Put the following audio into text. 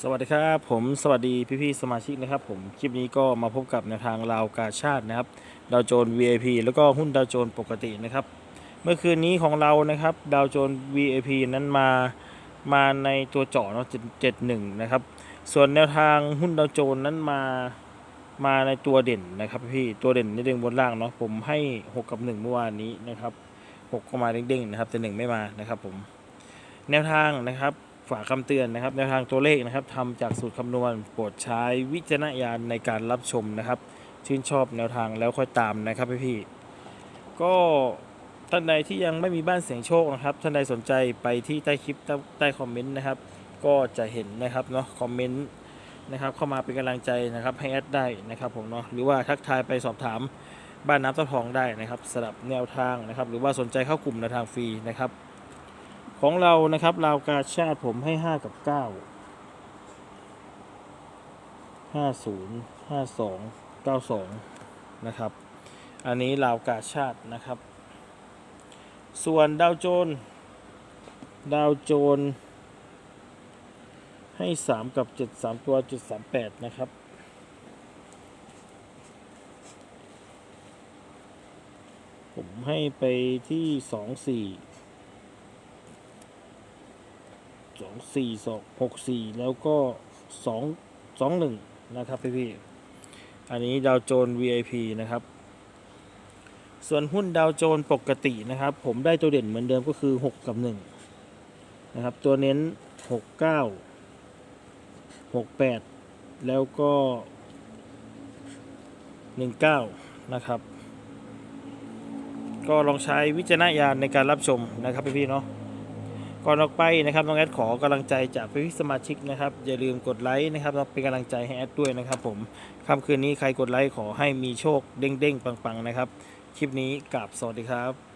สวัสดีครับผมสวัสดีพี่ๆสมาชิกนะครับผมคลิปนี้ก็มาพบกับแนวทางราวกาชาตินะครับดาวโจน VIP แล้วก็หุ้นดาวโจนปกตินะครับ เมื่อคืนนี้ของเรานะครับดาวโจน VIP นั้นมามาในตัวเจาะเนาะเจ็ดหนึ่งนะครับ ส่วนแนวทางหุ้นดาวโจนนั้นมามาในตัวเด่นนะครับพี่ตัวเด่นในเด้งบนล่างเนาะผมให้ 6 กับ 1 เมื่อวานนี้นะครับ6ก็มาเด้งๆนะครับแต่หนึ่งไม่มานะครับผมแนวทางนะครับ ฝากคำเตือนนะครับแนวทางตัวเลขนะครับทำจากสูตรคำนวณโปรดใช้วิจารณญาณในการรับชมนะครับ ชื่นชอบแนวทางแล้วค่อยตามนะครับพี่ๆก็ท่านใดที่ยังไม่มีบ้านเสียงโชคนะครับ ท่านใดสนใจไปที่ใต้คลิปใต้ใต้คอมเมนต์นะครับ ก็จะเห็นนะครับเนาะคอมเมนต์นะครับเข้ามาเป็นกำลังใจนะครับให้แอดได้นะครับผมเนาะหรือว่าทักทายไปสอบถามบ้านน้ำตะทองได้นะครับสำหรับแนวทางนะครับ หรือว่าสนใจเข้ากลุ่มแนวทางฟรีนะครับ ของเรานะครับราวกาชาติผมให้5กับ9 50 52 92นะครับ อันนี้ราวกาชาตินะครับ ส่วนดาวโจน ดาวโจน ให้3กับ7 3ตัวจุด38นะครับผมให้ไปที่2 4ส องสี่สองหกสี่แล้วก็สองสองหนึ่งนะครับพี่พี่ๆอันนี้ดาวโจน VIP นะครับ ส่วนหุ้นดาวโจนปกตินะครับ ผมได้ตัวเด่นเหมือนเดิมก็คือ 6 กับ 1 นะครับ ตัวเน้น 6 9 6 8 แล้วก็ 19 นะครับ ก็ลองใช้วิจารณญาณในการรับชมนะครับพี่พี่ๆเนาะ ก่อนออกไปนะครับน้องแอดขอกำลังใจจากพี่สมาชิกนะครับ อย่าลืมกดไลค์นะครับเป็นกำลังใจให้แอดด้วยนะครับ ผมค่ำคืนนี้ใครกดไลค์ขอให้มีโชคเด้งๆปังๆนะครับ คลิปนี้กราบสวัสดีครับ